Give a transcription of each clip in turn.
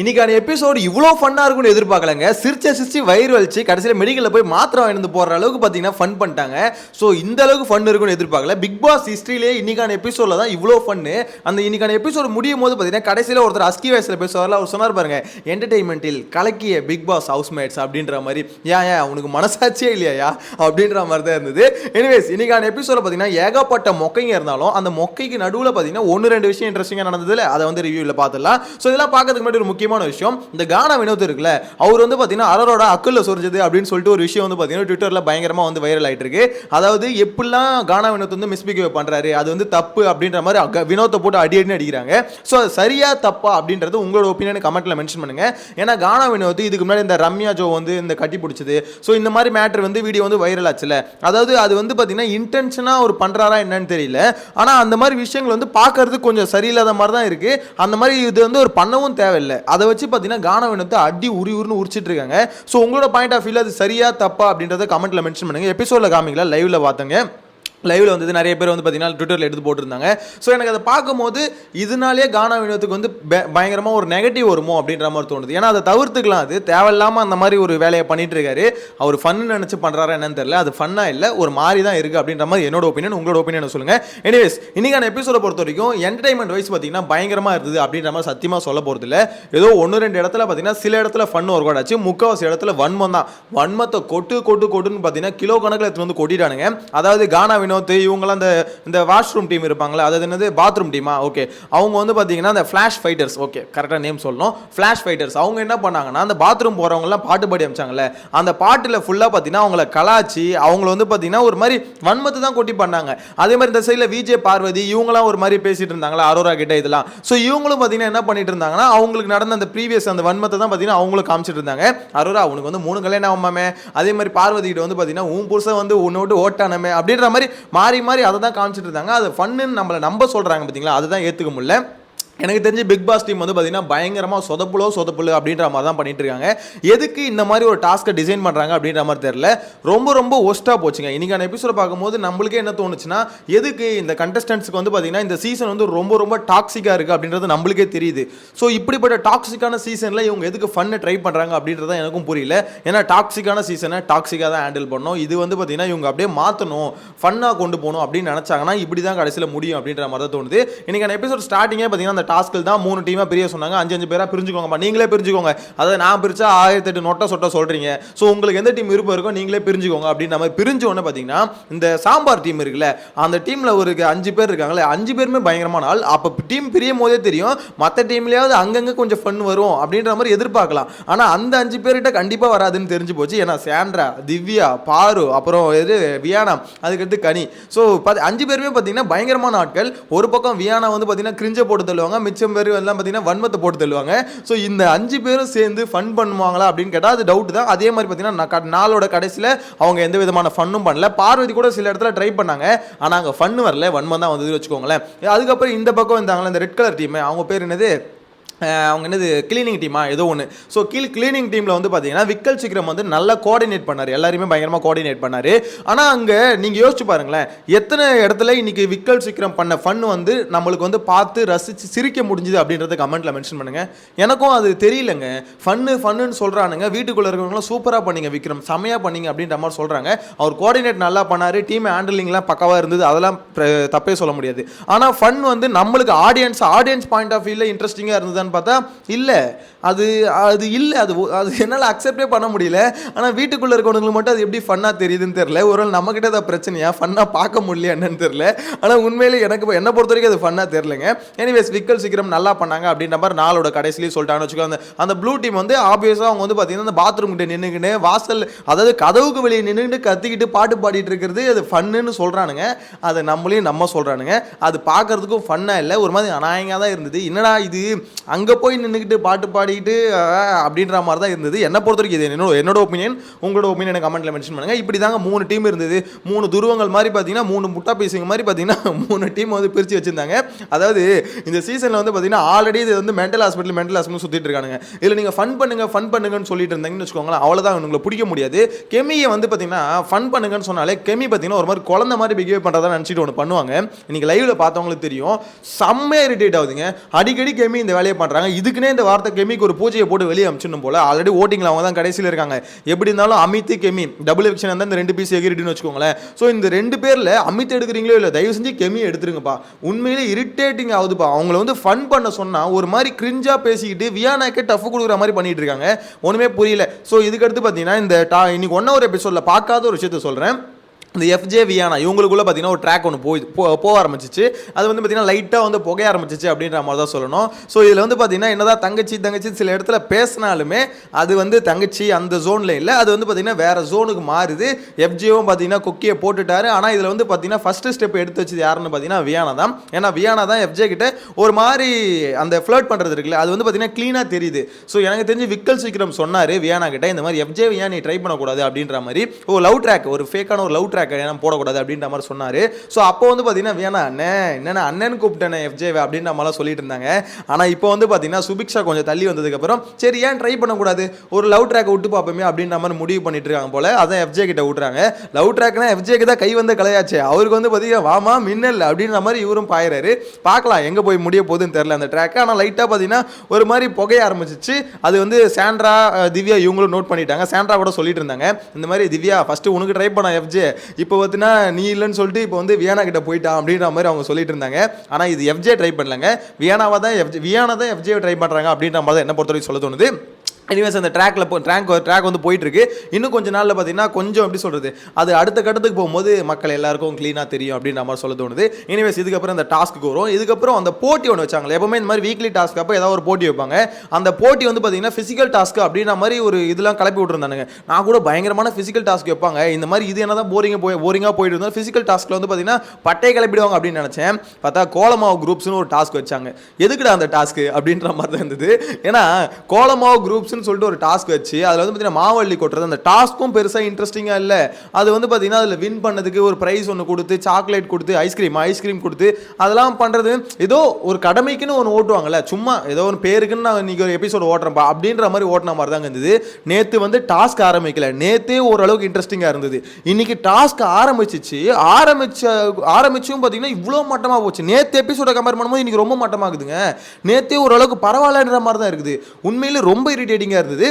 இன்னைக்கான எபிசோடு இவ்வளோ ஃபன்னாக இருக்கும்னு எதிர்பார்க்கலங்க. சிரிச்ச சிரிச்சு வயிறு வலிச்சு கடைசியில் மெடிக்கலில் போய் மாத்திரை வாங்கிட்டு போகிற அளவுக்கு பார்த்தீங்கன்னா ஃபன் பண்ணிட்டாங்க. ஸோ இந்த அளவுக்கு ஃபன் இருக்கும்னு எதிர்பார்க்கல. பிக் பாஸ் ஹிஸ்ட்ரியிலே இன்னைக்கான எபிசோடில் தான் இவ்வளோ ஃபன்னு அந்த இன்னைக்கான எபிசோடு முடியும் போது பார்த்தீங்கன்னா கடைசியில் ஒருத்தர் அஸ்கி வயசில் பேசுவார்ல அவர் சொன்னார் பாருங்க என்டர்டெயின்மெண்ட்டில் கலக்கிய பிக் பாஸ் ஹவுஸ்மேட்ஸ் அப்படின்ற மாதிரி. ஏன் ஏன் உனக்கு மனசாட்சியே இல்லையா அப்படின்ற மாதிரி தான் இருந்தது. எனிவேஸ் இன்னைக்கான எபிசோட பார்த்தீங்கன்னா ஏகப்பட்ட மொக்கைங்க இருந்தாலும் அந்த மொக்கைக்கு நடுவில் பார்த்தீங்கன்னா ஒன்று ரெண்டு விஷயம் இன்ட்ரெஸ்டிங்காக நடந்ததுல அதை வந்து ரிவியூவில் பார்த்துடலாம். ஸோ இதெல்லாம் பார்க்கறதுக்கு முன்னாடி ஒரு முக்கியமான விஷயம். இந்த கானா வினோத் இருக்குல்ல அவர் வந்து பார்த்தீங்கன்னா அரரோட அக்கல்ல சொரிஞ்சது அப்படின்னு சொல்லிட்டு ஒரு விஷயம் வந்து பார்த்தீங்கன்னா ட்விட்டரில் பயங்கரமாக வந்து வைரல் ஆயிட்டு இருக்கு. அதாவது எப்படிலாம் கானா வினோத் வந்து மிஸ்பிகேவ் பண்ணுறாரு அது வந்து தப்பு அப்படின்ற மாதிரி வினோத்தை போட்டு அடி அடினு அடிக்கிறாங்க. ஸோ அது சரியா தப்பா அப்படின்றது உங்களோட ஒப்பீனியன் கமெண்ட்டில் மென்ஷன் பண்ணுங்க. ஏன்னா கானா வினோத் இதுக்கு முன்னாடி இந்த ரம்யா ஜோ வந்து இந்த கட்டி பிடிச்சது. ஸோ இந்த மாதிரி மேட்ரு வந்து வீடியோ வந்து வைரல் ஆச்சுல. அதாவது அது வந்து பார்த்தீங்கன்னா இன்டென்ஷனாக ஒரு பண்ணுறாரா என்னன்னு தெரியல. ஆனால் அந்த மாதிரி விஷயங்கள் வந்து பார்க்கறதுக்கு கொஞ்சம் சரியில்லாத மாதிரி தான் இருக்குது அந்த மாதிரி இது வந்து ஒரு பண்ணவும் தேவையில்லை. அதை வச்சு பார்த்தீங்கன்னா கானவனத்தை அடி உரி உருன்னு உரிச்சிட்டு இருக்காங்க. ஸோ உங்களோட பாயிண்ட் ஆஃப் வியூவில் அது சரியா தப்பா அப்படின்றத கமெண்ட்டில் மென்ஷன் பண்ணுங்க. எபிசோடில் காமிங்களா லைவில் பார்த்தங்க. லைவில் வந்தது நிறைய பேர் வந்து பார்த்தீங்கன்னா ட்விட்டரில் எடுத்து போட்டிருந்தாங்க. ஸோ எனக்கு அதை பார்க்கும்போது இதனாலே கானா வினோத்துக்கு வந்து பயங்கரமாக ஒரு நெகட்டிவ் வருமோ அப்படின்ற மாதிரி தோணுது. ஏன்னா அதை தவிர்த்துக்கலாம் அது. தேவையில்லாமல் அந்த மாதிரி ஒரு வேலையை பண்ணிட்டு இருக்காரு அவர் ஃபன் நினச்சி பண்றாரா என்னன்னு தெரியல. அது ஃபன்னாக இல்லை. ஒரு மாதிரி தான் இருக்குது அப்படின்ற மாதிரி என்னோட ஒப்பீனியன் உங்களோட ஒப்பீனியன் சொல்லுங்க. எனிவேஸ் இன்னைக்கான எபிசோட பொறுத்த வரைக்கும் என்டர்டைன்மெண்ட் வைஸ் பார்த்தீங்கன்னா பயங்கரமாக இருந்தது அப்படின்ற மாதிரி சத்தியமாக சொல்ல போகிறது இல்லை. ஏதோ ஒன்று ரெண்டு இடத்துல பார்த்தீங்கன்னா சில இடத்துல ஃபன் ஒர்க் அவுட் ஆச்சு. முக்கால்வாசி இடத்துல வன்மம் தான். வன்மத்தை கொட்டு கொட்டு கொட்டுன்னு பார்த்தீங்கன்னா கிலோ கணக்கில் எடுத்துகிட்டு வந்து கொட்டிட்டானுங்க. அதாவது கானா வினோத் இவங்கெல்லாம் இந்த இந்த வாஷ்ரூம் டீம் இருப்பாங்களே அது என்னது பாத்ரூம் டீமா ஓகே அவங்க வந்து பார்த்தீங்கன்னா அந்த ஃப்ளாஷ் ஃபைட்டர்ஸ் ஓகே கரெக்டாக நேம் சொல்லணும். ஃப்ளாஷ் ஃபைட்டர்ஸ் அவங்க என்ன பண்ணாங்கன்னா அந்த பாத்ரூம் போகிறவங்கலாம் பாட்டு பாடி அமைச்சாங்கல்ல அந்த பாட்டில் ஃபுல்லாக பார்த்தீங்கன்னா அவங்கள கலாச்சி அவங்கள வந்து பார்த்தீங்கன்னா ஒரு மாதிரி வன்மத்தை தான் கொட்டி பண்ணாங்க. அதே மாதிரி இந்த சைடில் விஜே பார்வதி இவங்களாம் ஒரு மாதிரி பேசிட்டு இருந்தாங்களா அரோரா கிட்ட இதெல்லாம். ஸோ இவங்களும் பார்த்தீங்கன்னா என்ன பண்ணிட்டு இருந்தாங்கன்னா அவங்களுக்கு நடந்த அந்த ப்ரீவியஸ் அந்த வன்மத்தை தான் பார்த்தீங்கன்னா அவங்களும் காமிச்சிட்டு இருந்தாங்க. அரோரா உனக்கு வந்து மூணு கல்யாணம் ஆகாமே அதே மாதிரி பார்வதி கிட்ட வந்து பார்த்தீங்கன்னா உன் புருஷன் வந்து உன்னை விட்டு ஓட்டானமே? அப்படின்ற மாதிரி மாறி மாறி அதை தான் காமிச்சிட்டு இருந்தாங்க. அது ஃபன்னுன்னு நம்மளை நம்ப சொல்றாங்க பார்த்தீங்களா அதுதான் ஏற்றுக்க முடியல. எனக்கு தெரிஞ்சு பிக் பாஸ் டீம் வந்து பார்த்தீங்கன்னா பயங்கரமாக சொதப்புலோ சொதப்புலு அப்படின்ற மாதிரி தான் பண்ணிட்டு இருக்காங்க எதுக்கு இந்த மாதிரி ஒரு டாஸ்க்கை டிசைன் பண்ணுறாங்க அப்படின்ற மாதிரி தெரியல. ரொம்ப ரொம்ப ஒஸ்ட்டாக போச்சுங்க. இன்னைக்கான எபிசோட பார்க்கும்போது நம்மளுக்கே என்ன தோணுச்சுன்னா எதுக்கு இந்த கண்டஸ்டன்ட்ஸ்க்கு வந்து பார்த்தீங்கன்னா இந்த சீசன் வந்து ரொம்ப ரொம்ப டாக்ஸிக்காக இருக்குது அப்படின்றது நம்மளுக்கே தெரியுது. ஸோ இப்படிப்பட்ட டாக்ஸிக்கான சீசனில் இவங்க எதுக்கு ஃபன்னை ட்ரை பண்ணுறாங்க அப்படின்றத எனக்கும் புரியல. ஏன்னா டாக்ஸிக்கான சீசனை டாக்ஸிக்காக தான் ஹேண்டில் பண்ணணும் இது வந்து பார்த்தீங்கன்னா இவங்க அப்படியே மாற்றணும் ஃபன்னாக கொண்டு போகணும் அப்படின்னு நினச்சாங்கன்னா இப்படி தான் கடைசியில் முடியும் அப்படின்ற மாதிரி தான் தோணுது. இன்றைக்கான எபிசோட் ஸ்டார்டிங்கே பார்த்தீங்கன்னா அந்த டாஸ்கில் தான் மூணு டீமாக பிரிய சொன்னாங்க. அஞ்சு அஞ்சு பேராக பிரிஞ்சுக்கோங்கப்பா. நீங்களே பிரிஞ்சுக்கோங்க. அதாவது நான் பிரிச்சா ஆயிரத்தி எட்டு நொட்டை சொட்டை சொல்கிறீங்க ஸோ உங்களுக்கு எந்த டீம் விருப்பம் இருக்கோ நீங்களே பிரிஞ்சுக்கோங்க அப்படின்ற மாதிரி பிரிஞ்ச உடனே பார்த்தீங்கன்னா இந்த சாம்பார் டீம் இருக்குல்ல அந்த டீமில் ஒரு அஞ்சு பேர் இருக்காங்களே அஞ்சு பேருமே பயங்கரமான ஆள். அப்போ டீம் பிரியும் போதே தெரியும் மற்ற டீம்லேயாவது அங்கங்கே கொஞ்சம் ஃபன் வரும் அப்படின்ற மாதிரி எதிர்பார்க்கலாம். ஆனால் அந்த அஞ்சு பேர்கிட்ட கண்டிப்பாக வராதுன்னு தெரிஞ்சு போச்சு. ஏன்னா சாண்ட்ரா திவ்யா பாரு அப்புறம் எது வியானா அதுக்கடுத்து கனி. ஸோ அஞ்சு பேருமே பார்த்தீங்கன்னா பயங்கரமான ஆட்கள். ஒரு பக்கம் வியானா வந்து பார்த்தீங்கன்னா கிரிஞ்சை போட்டு தள்ளுவாங்க. மிச்சம் பேர் எல்லாம் பார்த்தீங்கன்னா வன்மத்தை போட்டு தள்ளுவாங்க. ஸோ இந்த அஞ்சு பேரும் சேர்ந்து ஃபன் பண்ணுவாங்களா அப்படின்னு கேட்டால் அது டவுட் தான். அதே மாதிரி பார்த்தீங்கன்னா நான் நாளோட கடைசியில் அவங்க எந்த விதமான ஃபன்னும் பண்ணல. பார்வதி கூட சில இடத்துல ட்ரை பண்ணாங்க. ஆனால் அங்கே ஃபன் வரல. வன்மம் தான் வந்து வச்சுக்கோங்களேன். அதுக்கப்புறம் இந்த பக்கம் இருந்தாங்களே இந்த ரெட் கலர் டீம் அவங்க பேர் என்னது? அவங்க என்னது கிளீனிங் டீமா ஏதோ ஒன்று ஸோ கீழ் கிளீனிங் டீமில் வந்து பார்த்தீங்கன்னா விக்கல் சிக்ரம் வந்து நல்லா கோஆர்டினேட் பண்ணார். எல்லாருமே பயங்கரமாக கோஆர்டினேட் பண்ணார். ஆனால் அங்கே நீங்கள் யோசிச்சு பாருங்களேன். எத்தனை இடத்துல இன்றைக்கி விக்கல் சிக்ரம் பண்ண ஃபன் வந்து நம்மளுக்கு வந்து பார்த்து ரசித்து சிரிக்க முடிஞ்சுது அப்படின்றத கமெண்ட்டில் மென்ஷன் பண்ணுங்க. எனக்கும் அது தெரியலங்க. ஃபன்னு ஃபன்னுன்னு சொல்கிறானுங்க வீட்டுக்குள்ளே இருக்கிறவங்களாம் சூப்பராக பண்ணிங்க விக்ரம். செமையாக பண்ணீங்க அப்படின்ற மாதிரி சொல்கிறாங்க அவர் கோஆர்டினேட் நல்லா பண்ணார். டீம் ஹேண்டிலிங்லாம் பக்கவாக இருந்தது. அதெல்லாம் தப்பே சொல்ல முடியாது. ஆனால் ஃபன் வந்து நம்மளுக்கு ஆடியன்ஸ் ஆடியன்ஸ் பாயிண்ட் ஆஃப் வியூவில் இன்ட்ரெஸ்டிங்காக இருக்கான்னு பார்த்தா இல்லை. அது அது இல்லை. அது அது என்னால் அக்செப்டே பண்ண முடியல. ஆனால் வீட்டுக்குள்ளே இருக்கவங்களுக்கு மட்டும் அது எப்படி ஃபன்னாக தெரியுதுன்னு தெரியல. நாள் நம்மக்கிட்ட ஏதாவது பிரச்சனையா? ஃபன்னாக பார்க்க முடியல என்னன்னு தெரியல. ஆனால் உண்மையிலே எனக்கு என்னை பொறுத்த வரைக்கும் அது ஃபன்னாக தெரியலங்க. எனிவேஸ் விக்கல் சீக்கிரம் நல்லா பண்ணாங்க அப்படின்ற மாதிரி நாளோட கடைசிலேயே சொல்லிட்டாங்கன்னு வச்சுக்கோ அந்த அந்த ப்ளூ டீம் வந்து ஆப்வியஸாக அவங்க வந்து பார்த்தீங்கன்னா அந்த பாத்ரூம் கிட்ட நின்றுக்கிட்டு வாசல் அதாவது கதவுக்கு வெளியே நின்றுக்கிட்டு கத்திக்கிட்டு பாட்டு பாடிட்டு இருக்கிறது அது ஃபன்னுன்னு சொல்கிறானுங்க அதை நம்மளையும் நம்ம சொல்கிறானுங்க அது பார்க்கறதுக்கும் ஃபன்னாக இல்லை. ஒரு மாதிரி அநாயகமாக தான் இருந்தது. என்னடா இது? அங்கே போய் நின்றுக்கிட்டு பாட்டு பாடிக்கிட்டு அப்படின்ற மாதிரி தான் இருந்தது. என்னை பொறுத்த வரைக்கும் இது என்னோட என்னோட ஒப்பீனியன் உங்களோட ஒப்பீனியன் கமெண்ட்டில் மென்ஷன் பண்ணுங்கள் இப்படி தாங்க மூணு டீம் இருந்தது. மூணு துருவங்கள் மாதிரி பார்த்தீங்கன்னா மூணு முட்டா பீஸுங்க மாதிரி பார்த்தீங்கன்னா மூணு டீம் வந்து பிரித்து வச்சிருந்தாங்க. அதாவது இந்த சீசனில் வந்து பார்த்தீங்கன்னா ஆல்ரெடி இது வந்து மென்டல் ஹாஸ்பிட்டல் மென்டல் ஹாஸ்பிட்டல் சுற்றிட்டு இருக்கானுங்க. இதில் நீங்கள் ஃபன் பண்ணுங்க ஃபன் பண்ணுங்கன்னு சொல்லிட்டு இருந்தீங்கன்னு வச்சுக்கோங்களேன் அவ்வளோதான் உங்களை பிடிக்க முடியாது. கெமியை வந்து பார்த்தீங்கன்னா ஃபன் பண்ணுங்கன்னு சொன்னாலே கெமி பார்த்தீங்கன்னா ஒரு மாதிரி குழந்த மாதிரி பிஹேவ் பண்ணுறதா நினச்சிட்டு ஒன்று பண்ணுவாங்க. இன்றைக்கி லைவில் பார்த்தவங்களுக்கு தெரியும். செம்மையாக இரிட்டேட் ஆகுதுங்க. அடிக்கடி கெமி இந்த வேலையை பண்ணுறாங்க இதுக்குன்னே இந்த வார்த்தை கெமிக்கு ஒரு பூஜையை போட்டு வெளியே அமிச்சிடணும் போல. ஆல்ரெடி ஓட்டிங்கில் அவங்க தான் கடைசியில் இருக்காங்க. எப்படி இருந்தாலும் அமித் கெமி டபுள் எக்ஷன் இருந்தால் இந்த ரெண்டு பீஸ் எகிரிட்டுன்னு வச்சுக்கோங்களேன். ஸோ இந்த ரெண்டு பேரில் அமித் எடுக்கிறீங்களோ இல்லை தயவு செஞ்சு கெமி எடுத்துருங்கப்பா. உண்மையிலே இரிட்டேட்டிங் ஆகுதுப்பா. அவங்கள வந்து ஃபன் பண்ண சொன்னால் ஒரு மாதிரி கிரிஞ்சாக பேசிக்கிட்டு வியானாக்கே டஃப் கொடுக்குற மாதிரி பண்ணிட்டு இருக்காங்க. ஒன்றுமே புரியல. ஸோ இதுக்கடுத்து பார்த்தீங்கன்னா இந்த டா இன்னைக்கு ஒன் ஹவர் எபிசோடில் பார்க்காத ஒரு விஷயத்த சொல்கிறேன் இந்த எஃப்ஜே வியானா இவங்களுக்குள்ள பார்த்தீங்கன்னா ஒரு ட்ராக் ஒன்று போய் போ போக ஆரம்பிச்சிச்சு. அது வந்து பார்த்தீங்கன்னா லைட்டாக வந்து புகைய ஆரம்பிச்சிச்சு அப்படின்ற மாதிரி தான் சொல்லணும். ஸோ இதில் வந்து பார்த்தீங்கன்னா என்னதான் தங்கச்சி தங்கச்சி சில இடத்துல பேசினாலுமே அது வந்து தங்கச்சி அந்த ஜோனில் இல்லை. அது வந்து பார்த்தீங்கன்னா வேறு ஜோனுக்கு மாறுது. எஃப்ஜேவும் பார்த்தீங்கன்னா கொக்கியை போட்டுட்டாரு. ஆனால் இதில் வந்து பார்த்தீங்கன்னா ஃபஸ்ட்டு ஸ்டெப் எடுத்து வச்சது யாருன்னு பார்த்தீங்கன்னா வியானா தான். ஏன்னா வியானா தான் எஃப்ஜே கிட்ட ஒரு மாதிரி அந்த ஃப்ளர்ட் பண்ணுறது இருக்குல்ல அது வந்து பார்த்தீங்கன்னா க்ளீனாக தெரியுது. ஸோ எனக்கு தெரிஞ்சு விக்கல் சீக்கிரம் சொன்னார் வியானா கிட்ட இந்த மாதிரி எஃப்ஜே வியா நீ ட்ரை பண்ணக்கூடாது அப்படின்ற மாதிரி. ஓ லவ் ட்ராக் ஒரு ஃபேக்கான ஒரு லவ் ட்ராக் ஏன்னா போடக்கூடாது அப்படின்ற மாதிரி சொன்னார். ஸோ அப்போ வந்து பார்த்தீங்கன்னா வேணா அண்ணன் என்னென்ன அண்ணன் கூப்பிட்டேன் எஃப்ஜே அப்படின்ற மாதிரிலாம் சொல்லிட்டு இருந்தாங்க. ஆனால் இப்போ வந்து பார்த்தீங்கன்னா சுபிக்ஷா கொஞ்சம் தள்ளி வந்ததுக்கப்புறம் சரி ஏன் ட்ரை பண்ணக்கூடாது? ஒரு லவ் ட்ராக் விட்டு பார்ப்போமே அப்படின்ற மாதிரி முடிவு பண்ணிட்டு இருக்காங்க போல அதான் எஃப்ஜே கிட்ட விட்டுறாங்க. லவ் ட்ராக்னா எஃப்ஜேக்கு தான் கை வந்த கலையாச்சு அவருக்கு வந்து பார்த்தீங்கன்னா வாமா மின்னல் அப்படின்ற மாதிரி இவரும் பாயிறாரு. பார்க்கலாம் எங்கே போய் முடிய போகுதுன்னு தெரில அந்த ட்ராக் ஆனால் லைட்டாக பார்த்தீங்கன்னா ஒரு மாதிரி புகைய ஆரம்பிச்சிச்சு. அது வந்து சாண்ட்ரா திவ்யா இவங்களும் நோட் பண்ணிட்டாங்க. சாண்ட்ரா கூட சொல்லிட்டு இருந்தாங்க. இந்த மாதிரி திவ்யா ஃபர்ஸ்ட் உனக்கு ட்ரை பண்ண எஃப்ஜே இப்போ பார்த்தீங்கன்னா நீ இல்லைன்னு சொல்லிட்டு இப்போ வந்து வியானா கிட்ட போயிட்டான் அப்படின்ற மாதிரி அவங்க சொல்லிட்டு இருந்தாங்க. ஆனால் இது எஃப்ஜே ட்ரை பண்ணலங்க. வியானாவை தான் எஃப்ஜே வியானா தான் எஃப்ஜே ட்ரை பண்ணுறாங்க அப்படின்ற மாதிரி தான் என்ன பொறுத்தவரைக்கும் சொல்ல தோணுது. எனிவேஸ் அந்த ட்ராக்ல போ ட்ராக் ட்ராக் வந்து போயிட்டுருக்கு. இன்னும் கொஞ்சம் நாளில் பார்த்தீங்கன்னா கொஞ்சம் எப்படி சொல்கிறது அது அடுத்த கட்டத்துக்கு போகும்போது மக்கள் எல்லாருக்கும் க்ளீனாக தெரியும் அப்படின்ற மாதிரி சொல்ல தோணுது. எனிவேஸ் இதுக்கப்புறம் இந்த டாஸ்க்கு வரும். இதுக்கப்புறம் அந்த போட்டி ஒன்று வச்சாங்களே எப்பவுமே இந்த மாதிரி வீக்லி டாஸ்க் அப்போ ஏதாவது ஒரு போட்டி வைப்பாங்க. அந்த போட்டி வந்து பார்த்தீங்கன்னா ஃபிசிக்கல் டாஸ்க் அப்படின்ற மாதிரி ஒரு இதெல்லாம் கிளப்பி விட்டுருந்தானுங்க. நான் கூட பயங்கரமான ஃபிசிக்கல் டாஸ்க் வைப்பாங்க. இந்த மாதிரி இது என்ன தான் போரிங்காக போய் போரிங்காக போயிட்டு இருந்தால் ஃபிசிக்கல் டாஸ்க்கில் வந்து பார்த்தீங்கன்னா பட்டை கிளப்பிடுவாங்க அப்படின்னு நினச்சேன். பார்த்தா கோலமாவு குரூப்ஸ்னு ஒரு டாஸ்க் வச்சாங்க. எதுக்குடா அந்த டாஸ்க் அப்படின்ற மாதிரி தான் இருந்தது. ஏன்னா கோலமாவு குரூப்ஸ் குரூப்ஸ்னு சொல்லிட்டு ஒரு டாஸ்க் வச்சு அதில் வந்து பார்த்தீங்கன்னா மாவள்ளி கொட்டுறது அந்த டாஸ்க்கும் பெருசாக இன்ட்ரெஸ்டிங்காக இல்லை. அது வந்து பார்த்தீங்கன்னா அதில் வின் பண்ணதுக்கு ஒரு ப்ரைஸ் ஒன்று கொடுத்து சாக்லேட் கொடுத்து ஐஸ்கிரீம் ஐஸ்கிரீம் கொடுத்து அதெல்லாம் பண்ணுறது ஏதோ ஒரு கடமைக்குன்னு ஒன்று ஓட்டுவாங்கல்ல சும்மா ஏதோ ஒரு பேருக்குன்னு நான் இன்னைக்கு ஒரு எபிசோடு ஓட்டுறேன்ப்பா அப்படின்ற மாதிரி ஓட்டின மாதிரி தாங்க இருந்தது. நேற்று வந்து டாஸ்க் ஆரம்பிக்கல. நேற்றே ஓரளவுக்கு இன்ட்ரெஸ்டிங்காக இருந்தது. இன்னைக்கு டாஸ்க் ஆரம்பிச்சிச்சு. ஆரம்பிச்ச ஆரம்பிச்சும் பார்த்தீங்கன்னா இவ்வளோ மட்டமாக போச்சு. நேற்று எபிசோட கம்பேர் பண்ணும்போது இன்னைக்கு ரொம்ப மட்டமாகுதுங்க. நேற்றே ஓரளவுக்கு பரவாயில்லன்ற மாதிரி தான் இருக்குது. உண்மையிலே ரொம்ப ஷூட்டிங்காக இருந்தது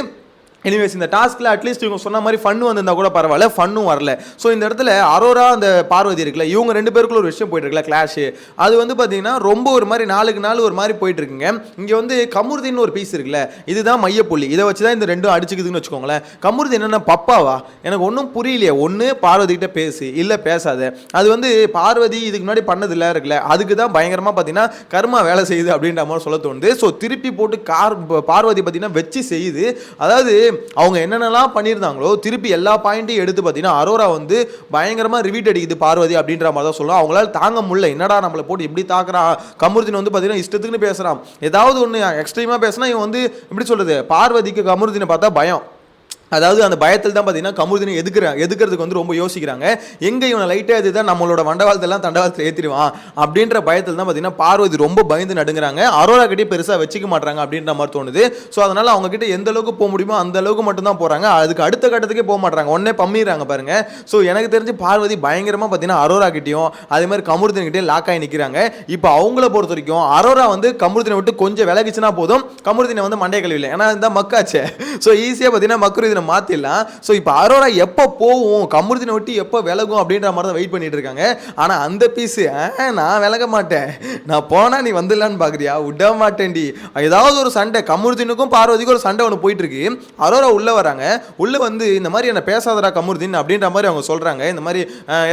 எனிவேஸ் இந்த டாஸ்க்கில் அட்லீஸ்ட் இவங்க சொன்ன மாதிரி ஃபன்னு வந்திருந்தா கூட பரவாயில்ல ஃபன்னும் வரல. ஸோ இந்த இடத்துல அரோரா அந்த பார்வதி இருக்குல்ல இவங்க ரெண்டு பேருக்குள்ள ஒரு விஷயம் போயிட்டு இருக்குல்ல கிளாஷ் அது வந்து பார்த்தீங்கன்னா ரொம்ப ஒரு மாதிரி நாளுக்கு நாள் ஒரு மாதிரி போயிட்டு இருக்குங்க. இங்கே வந்து கமுருதின்னு ஒரு பீஸ் இருக்குல்ல இதுதான் மையப்புள்ளி. இதை வச்சு தான் இந்த ரெண்டும் அடிச்சுக்குதுன்னு வச்சுக்கோங்களேன். கமுருதி என்னென்ன பப்பாவா? எனக்கு ஒன்றும் புரியலையே. ஒன்று பார்வதி கிட்ட பேசு இல்லை பேசாத. அது வந்து பார்வதி இதுக்கு முன்னாடி பண்ணதில்ல இருக்குல்ல அதுக்கு தான் பயங்கரமாக பார்த்தீங்கன்னா கர்மா வேலை செய்யுது அப்படின்ற மாதிரி சொல்ல தோணுது. ஸோ திருப்பி போட்டு கார் பார்வதி பார்த்தீங்கன்னா வச்சு செய்யுது. அதாவது அவங்க என்னென்னலாம் பண்ணியிருந்தாங்களோ திருப்பி எல்லா பாயிண்ட்டையும் எடுத்து பார்த்தீங்கன்னா அரோரா வந்து பயங்கரமாக ரிவீட் அடிக்குது பார்வதி அப்படின்ற மாதிரி தான் சொல்லுவோம் அவங்களால தாங்க முடியல. என்னடா நம்மளை போட்டு எப்படி தாக்குறான் கமருதீன் வந்து பார்த்தீங்கன்னா இஷ்டத்துக்குன்னு பேசுகிறான் ஏதாவது ஒன்று எக்ஸ்ட்ரீமாக பேசினா இவன் வந்து எப்படி சொல்கிறது பார்வதிக்கு கமருதீனை பார்த்தா பயம். அதாவது அந்த பயத்தில் தான் பார்த்தீங்கன்னா கமுருதினை எதுக்குறாங்க எதுக்கிறதுக்கு வந்து ரொம்ப யோசிக்கிறாங்க. எங்கே இவனை லைட்டாக இதுதான் நம்மளோட மண்டவாளத்தெல்லாம் தண்டவாளத்தில் ஏற்றிடுவான் அப்படின்ற பயத்தில் தான் பார்த்தீங்கன்னா பார்வதி ரொம்ப பயந்து நடுங்குறாங்க. அரோரா கிட்டே பெருசாக வச்சுக்க மாட்டாங்க அப்படின்ற மாதிரி தோணுது. ஸோ அதனால் அவங்ககிட்ட எந்த அளவுக்கு போக முடியுமோ அந்த அளவுக்கு மட்டும்தான் போகிறாங்க அதுக்கு அடுத்த கட்டத்துக்கே போக மாட்டாங்க உடனே பம்மிடுறாங்க பாருங்க. ஸோ எனக்கு தெரிஞ்சு பார்வதி பயங்கரமாக பார்த்தீங்கன்னா அரோரா கிட்டேயும் அதே மாதிரி கமுருதன் லாக் ஆகி நிற்கிறாங்க இப்போ அவங்கள பொறுத்த வரைக்கும் அரோரா வந்து கமுருதினை விட்டு கொஞ்சம் விலகிச்சுனா போதும். கமுருதினை வந்து மண்டை கழுவில்லை ஏன்னா இந்த மக்காச்சே. ஸோ ஈஸியாக பார்த்தீங்கன்னா மக்குரு இதை மாற்றிடலாம் ஸோ இப்போ அரோரா எப்போ போகும் கமுருதினை விட்டு எப்போ விலகும் அப்படின்ற மாதிரி தான் வெயிட் பண்ணிட்டு இருக்காங்க. ஆனால் அந்த பீஸு நான் விலக மாட்டேன். நான் போனால் நீ வந்துடலான்னு பார்க்குறியா விட மாட்டேன்டி. ஏதாவது ஒரு சண்டை கமுருதினுக்கும் பார்வதிக்கும் ஒரு சண்டை ஒன்று போயிட்டு இருக்கு. அரோரா உள்ளே வராங்க. உள்ளே வந்து இந்த மாதிரி என்ன பேசாதடா கமுருதின் அப்படின்ற மாதிரி அவங்க சொல்கிறாங்க இந்த மாதிரி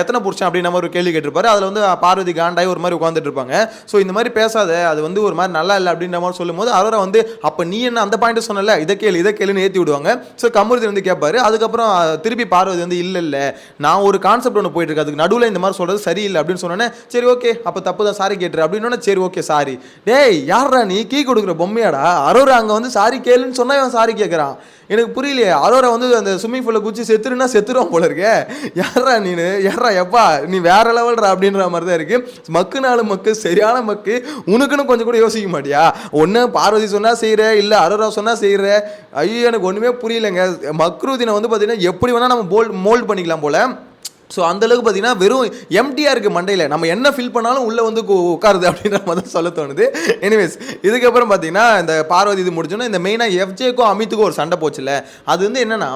எத்தனை புருஷன் அப்படின்ற மாதிரி ஒரு கேள்வி கேட்டிருப்பாரு. அதில் வந்து பார்வதி காண்டாய் ஒரு மாதிரி உட்காந்துட்டு இருப்பாங்க. ஸோ இந்த மாதிரி பேசாத. அது வந்து ஒரு மாதிரி நல்லா இல்லை அப்படின்ற மாதிரி சொல்லும்போது அரோரா வந்து அப்போ நீ என்ன அந்த பாயிண்ட் சொன்னல? இதை கேளு இதை கேளுன்னு ஏற்றி விடுவாங்க. ஸோ கமுருதி வந்து கேட்பாரு அதுக்கப்புறம் திருப்பி பார்வதி வந்து இல்லை இல்லை நான் ஒரு கான்செப்ட் ஒன்று போயிட்டு இருக்கு. அதுக்கு நடுவில் இந்த மாதிரி சொல்றது சரியில்லை. அப்படின்னு சொன்னோன்னே சரி ஓகே அப்போ தப்பு தான். சாரி கேட்டுரு. அப்படின்னு சரி ஓகே சாரி டேய் யாரா நீ? கீ கொடுக்குற பொம்மையாடா? அரோரா அங்கே வந்து சாரி கேளுன்னு சொன்னா இவன் சாரி கேட்குறான் எனக்கு புரியலையே அரோரா வந்து அந்த ஸ்விம்மிங் பூலில் குச்சி செத்துருன்னா செத்துருவோம் போல இருக்கே. யாரா நீனு? யாரா எப்பா? நீ வேற லெவல்ரா அப்படின்ற மாதிரி தான் இருக்கு. மக்கு நாலு மக்கு சரியான மக்கு. உனக்குன்னு கொஞ்சம் கூட யோசிக்க மாட்டியா? ஒன்று பார்வதி சொன்னால் செய்கிற இல்லை அரோரா சொன்னால் செய்கிற ஐயோ எனக்கு ஒன்றுமே புரியலைங்க. மக்ரூதினை வந்து பார்த்தீங்கன்னா எப்படி வேணால் நம்ம போல் மோல்ட் பண்ணிக்கலாம் போல். ஸோ அந்தளவுக்கு பார்த்தீங்கன்னா வெறும் எம்டியாக இருக்குது மண்டையில் நம்ம என்ன ஃபில் பண்ணாலும் உள்ளே வந்து உட்காருது அப்படின்ற மாதிரி தான் சொல்ல தோணுது. எனிவேஸ் இதுக்கப்புறம் பார்த்தீங்கன்னா இந்த பார்வதி இது முடிச்சோன்னா இந்த மெயினாக எஃப்ஜேக்கும் அமித்துக்கும் ஒரு சண்டை போச்சுல அது வந்து என்னன்னா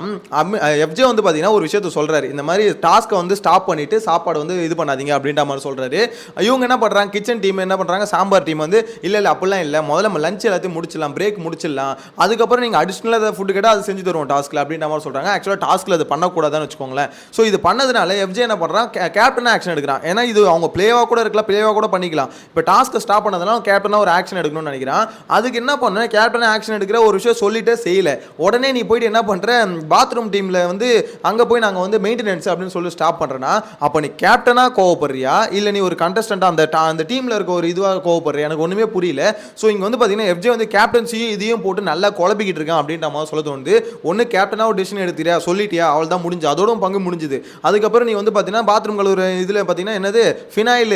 எஃப்ஜே வந்து பார்த்தீங்கன்னா ஒரு விஷயத்த சொல்கிறாரு இந்த மாதிரி டாஸ்க்கை வந்து ஸ்டாப் பண்ணிவிட்டு சாப்பாடு வந்து இது பண்ணாதீங்க அப்படின்ற மாதிரி சொல்கிறாரு இவங்க என்ன பண்ணுறாங்க கிச்சன் டீம் என்ன பண்ணுறாங்க சாம்பார் டீம் வந்து இல்லை இல்லை அப்படிலாம் இல்லை. முதல்ல நம்ம லஞ்ச் எல்லாத்தையும் முடிச்சிடலாம் பிரேக் முடிச்சிடலாம். அதுக்கப்புறம் நீங்கள் அடிஷ்னலாக ஃபுட்டு கேட்டால் அது செஞ்சு தருவோம் டாஸ்க்கில் அப்படின்ற மாதிரி சொல்கிறாங்க ஆக்சுவலாக டாஸ்க்கில் அது பண்ணக்கூடாதுன்னு வச்சுக்கோங்களேன். ஸோ இது பண்ணதுனால எஃப்ஜே என்ன பண்ணுறான் கேப்டனாக ஆக்ஷன் எடுக்கிறான். ஏன்னா இது அவங்க பிளேவாக கூட இருக்கலாம் பிளேவாக கூட பண்ணிக்கலாம். இப்போ டாஸ்க்கை ஸ்டாப் பண்ணதுனால கேப்டனாக ஒரு ஆக்ஷன் எடுக்கணும்னு நினைக்கிறான். அதுக்கு என்ன பண்ண கேப்டனாக ஆக்ஷன் எடுக்கிற ஒரு விஷயம் சொல்லிட்டே செய்யலை. உடனே நீ போயிட்டு என்ன பண்ணுற பாத்ரூம் டீமில் வந்து அங்கே போய் நாங்கள் வந்து மெயின்டெனன்ஸ் அப்படின்னு சொல்லி ஸ்டாப் பண்ணுறேன்னா அப்போ நீ கேப்டனாக கோவப்படுறியா? இல்லை நீ ஒரு கண்டஸ்டண்ட்டாக அந்த அந்த டீமில் இருக்க ஒரு இதுவாக கோவப்படுறியா? எனக்கு ஒன்றுமே புரியல. ஸோ இங்கே வந்து பார்த்தீங்கன்னா எஃப்ஜே வந்து கேப்டன்சியும் இதையும் போட்டு நல்லா குழப்பிக்கிட்டு இருக்கான் அப்படின்ற மாதிரி சொல்ல தோணுது. ஒன்று கேப்டனாக ஒரு டெசிஷன் எடுத்துறியா சொல்லிட்டியா? அவள் தான் முடிஞ்சு. அதோட பங்கு முடிஞ்சுது. அதுக்கப்புறம் நீ வந்து பார்த்தீங்கன்னா பாத்ரூம் கழுவுற இதில் பார்த்தீங்கன்னா என்னது? ஃபினாயில்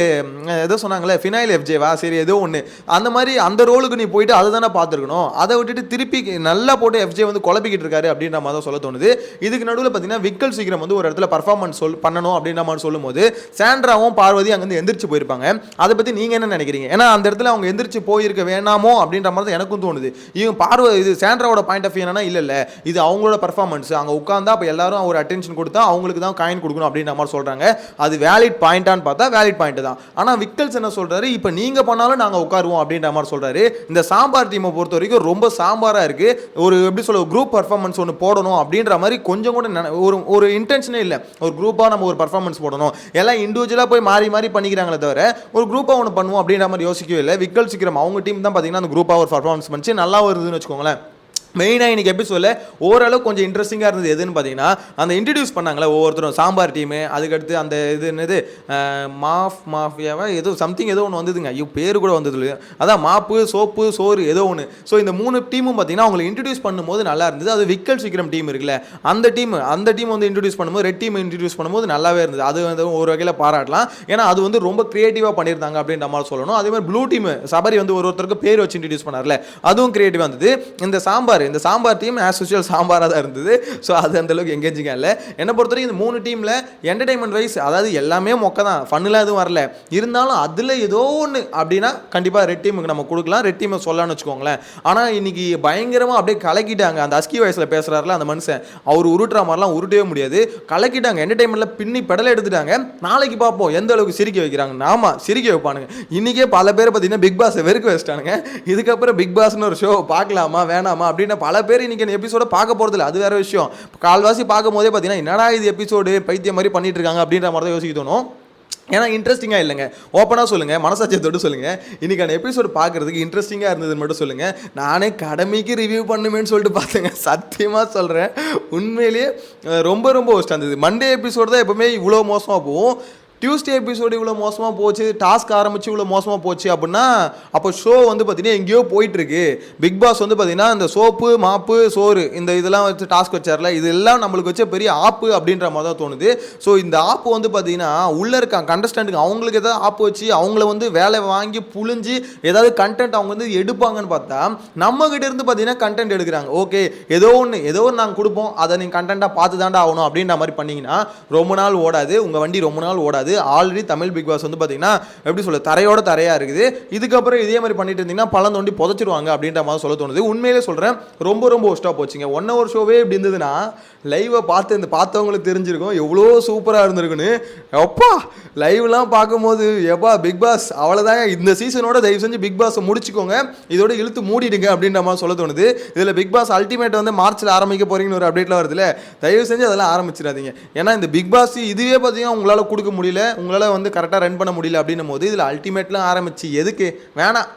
ஏதோ சொன்னாங்களே ஃபினாயில் எஃப்ஜேவா சரி ஏதோ ஒன்று அந்த மாதிரி அந்த ரோலுக்கு நீ போயிட்டு அதை தானே பார்த்துருக்கணும். அதை விட்டுட்டு திருப்பி நல்லா போட்டு எஃப்ஜே வந்து குழப்பிக்கிட்டு இருக்காரு அப்படின்ற மாதிரி தான் சொல்ல தோணுது. இதுக்கு நடுவில் பார்த்தீங்கன்னா விக்கல் சீக்கிரம் வந்து ஒரு இடத்துல பர்ஃபார்மன்ஸ் சொல் பண்ணணும் அப்படின்ற மாதிரி சொல்லும்போது சாண்ட்ராவும் பார்வதி அங்கேருந்து எந்திரிச்சு போயிருப்பாங்க. அதை பற்றி நீங்கள் என்ன நினைக்கிறீங்க? ஏன்னா அந்த இடத்துல அவங்க எந்திரிச்சு போயிருக்க வேணாமோ அப்படின்ற மாதிரி தான் எனக்கும் தோணுது. இவங்க பார்வதி இது சாண்ட்ராவோட பாயிண்ட் ஆஃப் என்னன்னா இல்லை இல்லை இது அவங்களோட பர்ஃபார்மன்ஸ் அங்கே உட்காந்தா அப்போ எல்லாரும் ஒரு அட்டென்ஷன் கொடுத்தா அவங்களுக்கு தான் காயின் கொடுக்கணும் அப்படின்னு அப்படின்ற மாதிரி சொல்கிறாங்க அது வேலிட் பாயிண்டான்னு பார்த்தா வேலிட் பாயிண்ட் தான். ஆனால் விக்கல்ஸ் என்ன சொல்கிறாரு இப்போ நீங்கள் பண்ணாலும் நாங்கள் உட்காருவோம் அப்படின்ற மாதிரி சொல்கிறாரு இந்த சாம்பார் டீமை பொறுத்த வரைக்கும் ரொம்ப சாம்பாராக இருக்குது ஒரு எப்படி சொல்ல குரூப் பர்ஃபார்மன்ஸ் ஒன்று போடணும் அப்படின்ற மாதிரி கொஞ்சம் கூட ஒரு ஒரு இன்டென்ஷனே இல்லை. ஒரு குரூப்பாக நம்ம ஒரு பர்ஃபார்மன்ஸ் போடணும். எல்லாம் இண்டிவிஜுவலாக போய் மாறி மாறி பண்ணிக்கிறாங்களே தவிர ஒரு குரூப்பாக ஒன்று பண்ணுவோம் அப்படின்ற மாதிரி யோசிக்கவே இல்லை. விக்கல் சீக்கிரம் அவங்க டீம் தான் பார்த்தீங்கன்னா அந்த குரூப்பாக ஒரு பர்ஃபார்மன்ஸ் பண்ணிச்சு. நல்லா வருதுன்னு வச்சுக்கோங்களேன். மெயினாக இன்றைக்கி எபிசோடில் ஓரளவு கொஞ்சம் இன்ட்ரெஸ்டிங்காக இருந்தது எதுன்னு பார்த்தீங்கன்னா அந்த இன்ட்ரடியூஸ் பண்ணாங்களே ஒவ்வொருத்தரும் சாம்பார் டீமு அதுக்கடுத்து அந்த இது என்னது? மாஃப் மாஃபியாவா? ஏதோ சம்திங் ஏதோ ஒன்று வந்ததுங்க. ஐயோ பேர் கூட வந்தது இல்லையா. அதான் மாப்பு சோப்பு சோறு ஏதோ ஒன்று ஸோ இந்த மூணு டீமும் பார்த்தீங்கன்னா அவங்களை இன்ட்ரடியூஸ் பண்ணும்போது நல்லா இருந்தது. அது விக்கல் சீக்கிரம் டீம் இருக்குல்ல. அந்த டீம் அந்த டீம் வந்து இன்ட்ரடியூஸ் பண்ணும்போது ரெட் டீம் இன்ட்ரடியூஸ் பண்ணும்போது நல்லாவே இருந்தது. அது வந்து ஒரு வகையில் பாராட்டலாம். ஏன்னா அது வந்து ரொம்ப க்ரியேட்டிவாக பண்ணியிருந்தாங்க அப்படின்ற மாதிரி சொல்லணும். அதே மாதிரி ப்ளூ டீம் சபரி வந்து ஒரு ஒருத்தருக்கு பேர் வச்சு இன்ட்ரடியூஸ் பண்ணார்ல. அதுவும் க்ரியேட்டிவாக இருந்தது. இந்த சாம்பார் இந்த சாம்பார் டீம் ஆஸ் யூஷுவல் சாம்பாராக தான் இருந்தது. ஸோ அது அந்தளவுக்கு எங்கேஜிங்க இல்லை. என்னை பொறுத்த வரைக்கும் இந்த மூணு டீமில் என்டர்டைன்மெண்ட் வைஸ் அதாவது எல்லாமே மொக்க தான். ஃபன்னுலாம் எதுவும் வரல. இருந்தாலும் அதில் ஏதோ ஒன்று அப்படின்னா கண்டிப்பாக ரெட் டீமுக்கு நம்ம கொடுக்கலாம். ரெட் டீமை சொல்லலாம்னு வச்சுக்கோங்களேன். ஆனால் இன்னைக்கு பயங்கரமாக அப்படியே கலக்கிட்டாங்க. அந்த அஸ்கி வயசில் பேசுகிறாருல அந்த மனுஷன். அவர் உருட்டுற மாதிரிலாம் உருட்டவே முடியாது. கலக்கிட்டாங்க. என்டர்டைன்மெண்ட்டில் பின்னி பெடலை எடுத்துட்டாங்க. நாளைக்கு பார்ப்போம் எந்த அளவுக்கு சிரிக்க வைக்கிறாங்க நாம சிரிக்க வைப்பானுங்க. இன்னைக்கே பல பேர் பார்த்தீங்கன்னா பிக் பாஸை வெறுக்க வச்சிட்டானுங்க. இதுக்கப்புறம் பிக் பாஸ்னு ஒரு ஷோ பார்க்கலாமா வேணாமா அப்படின்னு பல பேர் இன்னைக்கு எபிசோட பார்க்க போகிறதில்ல அது வேற விஷயம். கால்வாசி பார்க்கும் போதே பார்த்தீங்கன்னா என்னடா இது எபிசோடு பைத்தியம் மாதிரி பண்ணிட்டு இருக்காங்க அப்படின்ற மாதிரி தான் யோசிக்க தோணும். ஏன்னா இன்ட்ரெஸ்டிங்காக இல்லைங்க. ஓப்பனாக சொல்லுங்கள் மனசாட்சியத்தோடு சொல்லுங்கள் இன்றைக்கான எபிசோடு பார்க்குறதுக்கு இன்ட்ரெஸ்டிங்காக இருந்ததுன்னு மட்டும் சொல்லுங்கள் நானே கடமைக்கு ரிவ்யூ பண்ணுமேன்னு சொல்லிட்டு பார்த்தேங்க. சத்தியமாக சொல்கிறேன் உண்மையிலேயே ரொம்ப ரொம்ப ஒஸ்ட் இருந்தது. மண்டே எபிசோடு தான் எப்போவுமே இவ்வளோ மோசமாக போகும். டியூஸ்டே எபிசோடு இவ்வளோ மோசமாக போச்சு டாஸ்க் ஆரம்பிச்சு இவ்வளோ மோசமாக போச்சு அப்படின்னா அப்போ ஷோ வந்து பார்த்தீங்கன்னா எங்கேயோ போயிட்டுருக்கு. பிக் பாஸ் வந்து பார்த்தீங்கன்னா இந்த சோப்பு மாப்பு சோறு இந்த இதெல்லாம் வச்சு டாஸ்க் வச்சார்ல இதெல்லாம் நம்மளுக்கு வச்ச பெரிய ஆப்பு அப்படின்ற மாதிரி தான் தோணுது. ஸோ இந்த ஆப்பு வந்து பார்த்தீங்கன்னா உள்ளே இருக்காங்க கண்டஸ்டண்ட்டுக்கு அவங்களுக்கு ஏதாவது ஆப்பு வச்சு அவங்கள வந்து வேலை வாங்கி புழிஞ்சு ஏதாவது கண்டென்ட் அவங்க வந்து எடுப்பாங்கன்னு பார்த்தா நம்ம கிட்ட இருந்து பார்த்தீங்கன்னா கண்டென்ட் எடுக்கிறாங்க. ஓகே ஏதோ ஒன்று ஏதோ ஒன்று நாங்கள் கொடுப்போம். அதை நீங்கள் கண்டென்ட்டாக பார்த்து தாண்டா ஆகணும் அப்படின்ற மாதிரி பண்ணிங்கன்னா ரொம்ப நாள் ஓடாது. உங்கள் வண்டி ரொம்ப நாள் ஓடாது. ஆல்ரெடி தமிழ் பிக் பாஸ் வந்து பார்த்தீங்கன்னா எப்படி சொல்ல தரையோட தரையாக இருக்குது. இதுக்கப்புறம் இதே மாதிரி பண்ணிட்டு இருந்தீங்கன்னா பழம் தோண்டி புதைச்சிருவாங்க அப்படின்ற மாதிரி சொல்ல தோணுது. உண்மையிலே சொல்கிறேன் ரொம்ப ரொம்ப ஒஸ்ட்டாக போச்சுங்க. ஒன் ஹவர் ஷோவே இப்படி இருந்ததுன்னா லைவை பார்த்து இந்த பார்த்தவங்களுக்கு தெரிஞ்சிருக்கும். எவ்வளோ சூப்பராக இருந்திருக்குன்னு. எப்பா லைவ்லாம் பார்க்கும்போது எப்பா பிக் பாஸ் அவ்வளோதாங்க இந்த சீசனோட தயவு செஞ்சு பிக் பாஸை முடிச்சுக்கோங்க. இதோட இழுத்து மூடிடுங்க அப்படின்ற மாதிரி சொல்ல தோணுது. இதில் பிக் பாஸ் அல்டிமேட் வந்து மார்ச்சில் ஆரம்பிக்க போறீங்கன்னு ஒரு அப்டேட்லாம் வருதுல தயவு செஞ்சு அதெல்லாம் ஆரம்பிச்சிடாதீங்க. ஏன்னா இந்த பிக் பாஸ் இதுவே பார்த்தீங்கன்னா உங்களால் கொடுக்க முடியல. உங்களால் வந்து கரெக்டாக ரன் பண்ண முடியல அப்படின்னும் போது இதில் அல்டிமேட்லாம் ஆரம்பிச்சு எதுக்கு? வேணாம்.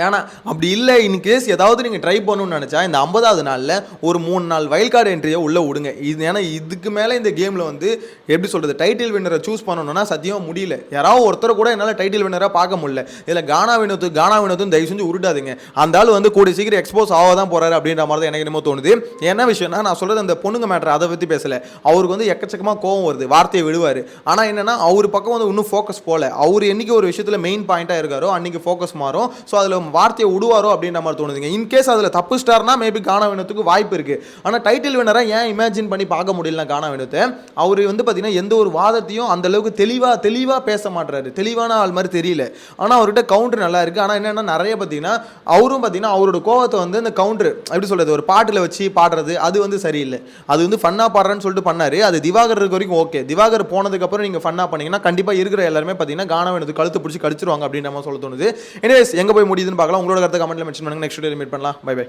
வேணாம். அப்படி இல்லை இன்கேஸ் ஏதாவது நீங்கள் ட்ரை பண்ணணும்னு நினச்சா இந்த ஐம்பதாவது நாளில் ஒரு மூணு நாள் வைல்ட் கார்டு என்ட்ரியை உள்ளே விடுங்க. இது ஏன்னா இதுக்கு மேலே இந்த கேமில் வந்து எப்படி சொல்கிறது டைட்டில் வின்னரை சூஸ் பண்ணணும்னா சத்தியமாக முடியல. யாராவது ஒருத்தரை கூட என்னால் டைட்டில் வின்னராக பார்க்க முடியல. இதில் கானா வினோத்து கானா வினோத்தும் தயவு செஞ்சு உருட்டாதுங்க. அந்த ஆள் வந்து கூடிய சீக்கிரம் எக்ஸ்போஸ் ஆக தான் போகிறாரு அப்படின்ற மாதிரி தான் எனக்கு என்னமோ தோணுது. என்ன விஷயம்னா நான் சொல்கிறது அந்த பொண்ணுங்க மேட்ரு அதை பற்றி பேசலை. அவருக்கு வந்து எக்கச்சக்கமாக கோவம் வருது வார்த்தையை விடுவார். ஆனால் என்னென்னா அவர் பக்கம் வந்து இன்னும் ஃபோக்கஸ் போகல அவர் என்னைக்கு ஒரு விஷயத்தில் மெயின் பாயிண்ட்டாக இருக்காரோ அன்றைக்கி ஃபோக்கஸ் மாறும். ஸோ அதில் வார்த்தையை விடுவாரோ அப்படின்ற மாதிரி தோணுதுங்க. இன்கேஸ் அதில் தப்பு ஸ்டார்னா மேபி கானா வினத்துக்கு வாய்ப்பு இருக்குது ஆனால் டைட்டில் வினரை ஏன் இமேஜின் பண்ணி பார்க்க முடியல கானா வினத்தை அவர் வந்து பார்த்தீங்கன்னா எந்த ஒரு வாதத்தையும் அந்த அளவுக்கு தெளிவாக தெளிவாக பேச மாட்டுறாரு தெளிவான ஆள் மாதிரி தெரியல. ஆனால் அவர்கிட்ட கவுண்டர் நல்லா இருக்குது ஆனால் என்னென்னா நிறைய பார்த்தீங்கன்னா அவரும் பார்த்தீங்கன்னா அவரோட கோவத்தை வந்து இந்த கவுண்டர் எப்படி சொல்கிறது ஒரு பாட்டில் வச்சு பாடுறது அது வந்து சரியில்லை. அது வந்து ஃபன்னாக பாடுறேன்னு சொல்லிட்டு பண்ணார். அது திவாகர் இருக்க வரைக்கும் ஓகே திவாகர் போனதுக்கப்புறம் நீங்கள் ஃபன்னாக பண்ணிங்கன்னா கண்டிப்பாக இருக்கிற எல்லாருமே பார்த்தீங்கன்னா கானா வினோத்து கழுத்து பிடிச்சி கழிச்சிருவாங்க அப்படின்ற மாதிரி சொல்ல தோணுது. எனிவேஸ் எங்கே போய் முடியுது? முடியுதுன்னு பார்க்கலாம். உங்களோட கருத்தை கமெண்ட்ல மென்ஷன் பண்ணுங்க. நெக்ஸ்ட் வீடியோ மீட் பண்ணலாம். Bye bye